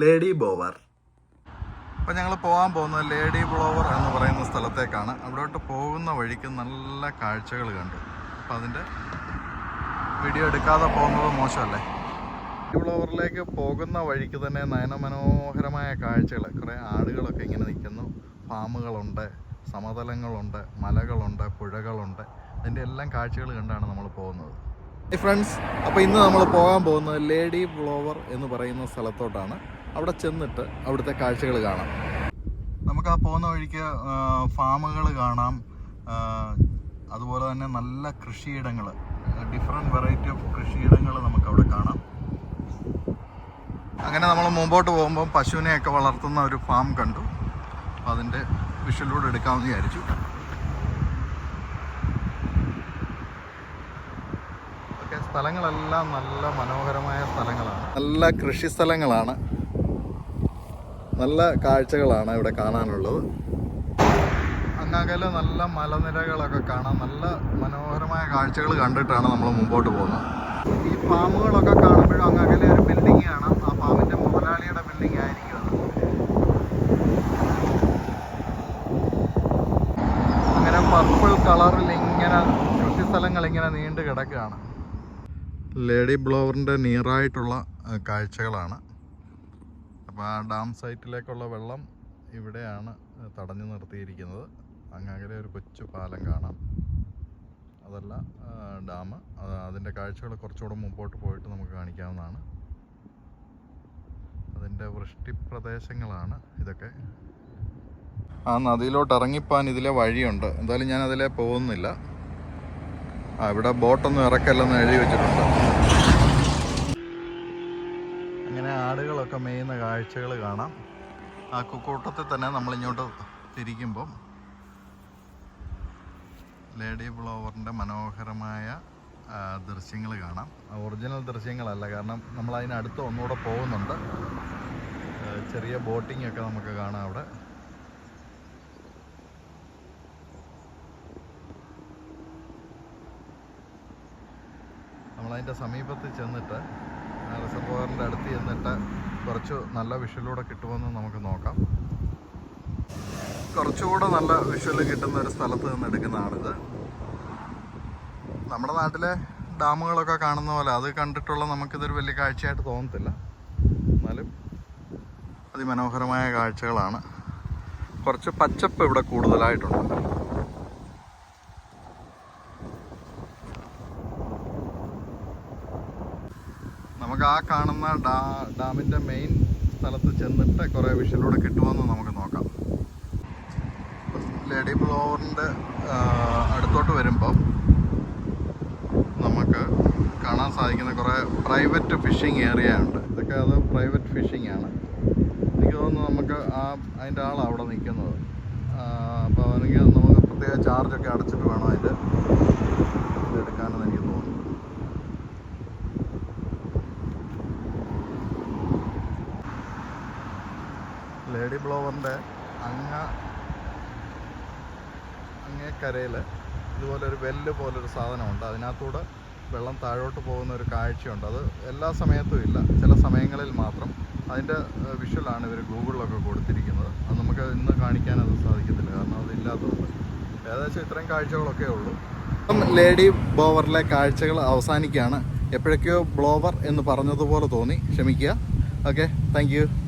Lady bower. അപ്പോൾ ഞങ്ങൾ പോകാൻ പോകുന്നത് ലേഡി ബ്ലോവർ എന്ന് പറയുന്ന സ്ഥലത്തേക്കാണ്. അവിടോട്ട് പോകുന്ന വഴിക്ക് നല്ല കാഴ്ചകൾ കണ്ടു. അപ്പം അതിന്റെ വീഡിയോ എടുക്കാതെ പോകുന്നത് മോശമല്ലേ? ലേഡി ബ്ലോവറിലേക്ക് പോകുന്ന വഴിക്ക് തന്നെ നയനമനോഹരമായ കാഴ്ചകൾ കുറേ ആടുകളൊക്കെ ഇങ്ങനെ നിൽക്കുന്നു. ഫാമുകളുണ്ട് സമതലങ്ങളുണ്ട് മലകളുണ്ട് പുഴകളുണ്ട്. അതിന്റെ എല്ലാം കാഴ്ചകൾ കണ്ടാണ് നമ്മൾ പോകുന്നത്. ഫ്രണ്ട്സ് അപ്പോൾ ഇന്ന് നമ്മൾ പോകാൻ പോകുന്നത് ലേഡി ബ്ലോവർ എന്ന് പറയുന്ന സ്ഥലത്തോട്ടാണ്. അവിടെ ചെന്നിട്ട് അവിടുത്തെ കാഴ്ചകൾ കാണാം. നമുക്ക് ആ പോകുന്ന വഴിക്ക് ഫാമുകൾ കാണാം. അതുപോലെ തന്നെ നല്ല കൃഷിയിടങ്ങൾ ഡിഫറെന്റ് വെറൈറ്റി ഓഫ് കൃഷിയിടങ്ങൾ നമുക്ക് അവിടെ കാണാം. അങ്ങനെ നമ്മൾ മുമ്പോട്ട് പോകുമ്പോൾ പശുവിനെയൊക്കെ വളർത്തുന്ന ഒരു ഫാം കണ്ടു. അപ്പോൾ അതിന്റെ വിഷലൂടെ എടുക്കാമെന്ന് വിചാരിച്ചു. സ്ഥലങ്ങളെല്ലാം നല്ല മനോഹരമായ സ്ഥലങ്ങളാണ്. നല്ല കൃഷി സ്ഥലങ്ങളാണ്. നല്ല കാഴ്ചകളാണ് ഇവിടെ കാണാനുള്ളത്. അങ്ങകലെ നല്ല മലനിരകളൊക്കെ കാണാം. നല്ല മനോഹരമായ കാഴ്ചകൾ കണ്ടിട്ടാണ് നമ്മൾ മുമ്പോട്ട് പോകുന്നത്. ഈ ഫാമുകളൊക്കെ കാണുമ്പോഴും അങ്ങകലെ ഒരു ബിൽഡിംഗ് ആണ് ആ ഫാമിന്റെ മുതലാളിയുടെ ബിൽഡിംഗ് ആയിരിക്കും അങ്ങനെ പർപ്പിൾ കളറിൽ ഇങ്ങനെ കൃഷി സ്ഥലങ്ങൾ ഇങ്ങനെ നീണ്ടു കിടക്കുകയാണ് ലേഡി ബ്ലോവറിന്റെ നിയറായിട്ടുള്ള കാഴ്ചകളാണ്. അപ്പോൾ ആ ഡാം സൈറ്റിലേക്കുള്ള വെള്ളം ഇവിടെയാണ് തടഞ്ഞു നിർത്തിയിരിക്കുന്നത്. അങ്ങകലെ ഒരു കൊച്ചു പാലം കാണാം. അതല്ല ഡാം. അത് അതിന്റെ കാഴ്ചകൾ കുറച്ചുകൂടെ മുമ്പോട്ട് പോയിട്ട് നമുക്ക് കാണിക്കാവുന്നതാണ്. അതിന്റെ വൃഷ്ടിപ്രദേശങ്ങളാണ് ഇതൊക്കെ. ആ നദിയിലോട്ട് ഇറങ്ങിപ്പോൻ ഇതിലെ വഴിയുണ്ട്. എന്തായാലും ഞാൻ അതിലെ പോകുന്നില്ല. ആ ഇവിടെ ബോട്ടൊന്നും ഇറക്കല്ലെന്ന് എഴുതി വെച്ചിട്ടുണ്ട്. അങ്ങനെ ആടുകളൊക്കെ മേയുന്ന കാഴ്ചകൾ കാണാം. ആ കുക്കൂട്ടത്തിൽ തന്നെ നമ്മളിങ്ങോട്ട് തിരിക്കുമ്പം ലേഡി ബ്ലോവറിന്റെ മനോഹരമായ ദൃശ്യങ്ങൾ കാണാം. ഒറിജിനൽ ദൃശ്യങ്ങളല്ല കാരണം നമ്മൾ അതിനടുത്ത് ഒന്നുകൂടെ പോകുന്നുണ്ട്. ചെറിയ ബോട്ടിംഗ് ഒക്കെ നമുക്ക് കാണാം അവിടെ. നമ്മളതിന്റെ സമീപത്ത് ചെന്നിട്ട് ആ റിസർവോയറിന്റെ അടുത്ത് ചെന്നിട്ട് കുറച്ച് നല്ല വിഷ്വലൂടെ കിട്ടുമെന്ന് നമുക്ക് നോക്കാം. കുറച്ചുകൂടെ നല്ല വിഷ്വൽ കിട്ടുന്ന ഒരു സ്ഥലത്ത് നിന്ന് എടുക്കുന്നതാണിത്. നമ്മുടെ നാട്ടിലെ ഡാമുകളൊക്കെ കാണുന്ന പോലെ അത് കണ്ടിട്ടുള്ള നമുക്കിതൊരു വലിയ കാഴ്ചയായിട്ട് തോന്നത്തില്ല. എന്നാലും അതിമനോഹരമായ കാഴ്ചകളാണ്. കുറച്ച് പച്ചപ്പ് ഇവിടെ കൂടുതലായിട്ടുണ്ട്. നമുക്ക് ആ കാണുന്ന ഡാ ഡാമിന്റെ മെയിൻ സ്ഥലത്ത് ചെന്നിട്ട് കുറേ വിഷയിലൂടെ കിട്ടുമെന്ന് നമുക്ക് നോക്കാം. ലേഡി ബ്ലോവറിന്റെ അടുത്തോട്ട് വരുമ്പം നമുക്ക് കാണാൻ സാധിക്കുന്ന കുറേ പ്രൈവറ്റ് ഫിഷിംഗ് ഏരിയ ഉണ്ട്. ഇതൊക്കെ അത് പ്രൈവറ്റ് ഫിഷിംഗ് ആണ്. എനിക്ക് തോന്നുന്നു നമുക്ക് ആ അതിന്റെ ആളാണ് അവിടെ നിൽക്കുന്നത് അപ്പോൾ അവനെങ്കിൽ നമുക്ക് പ്രത്യേക ചാർജൊക്കെ അടച്ചിട്ട് വേണം അതിന്റെ ഇത് എടുക്കാനെന്ന് എനിക്ക് തോന്നുന്നു ലേഡി ബ്ലോവറിന്റെ അങ്ങ അങ്ങേക്കരയിൽ ഇതുപോലൊരു വെല്ല് പോലൊരു സാധനമുണ്ട്. അതിനകത്തൂടെ വെള്ളം താഴോട്ട് പോകുന്ന ഒരു കാഴ്ചയുണ്ട്. അത് എല്ലാ സമയത്തും ഇല്ല. ചില സമയങ്ങളിൽ മാത്രം. അതിന്റെ വിഷ്വലാണ് ഇവർ ഗൂഗിളിലൊക്കെ കൊടുത്തിരിക്കുന്നത്. അത് നമുക്ക് ഇന്ന് കാണിക്കാൻ അത് സാധിക്കത്തില്ല. കാരണം അത് ഇല്ലാത്തതുകൊണ്ട് ഏകദേശം ഇത്രയും കാഴ്ചകളൊക്കെ ഉള്ളൂ. ഇപ്പം ലേഡി ബ്ലോവറിലെ കാഴ്ചകൾ അവസാനിക്കുകയാണ്. എപ്പോഴൊക്കെയോ ബ്ലോവർ എന്ന് പറഞ്ഞതുപോലെ തോന്നി. ക്ഷമിക്കുക. ഓക്കെ. താങ്ക്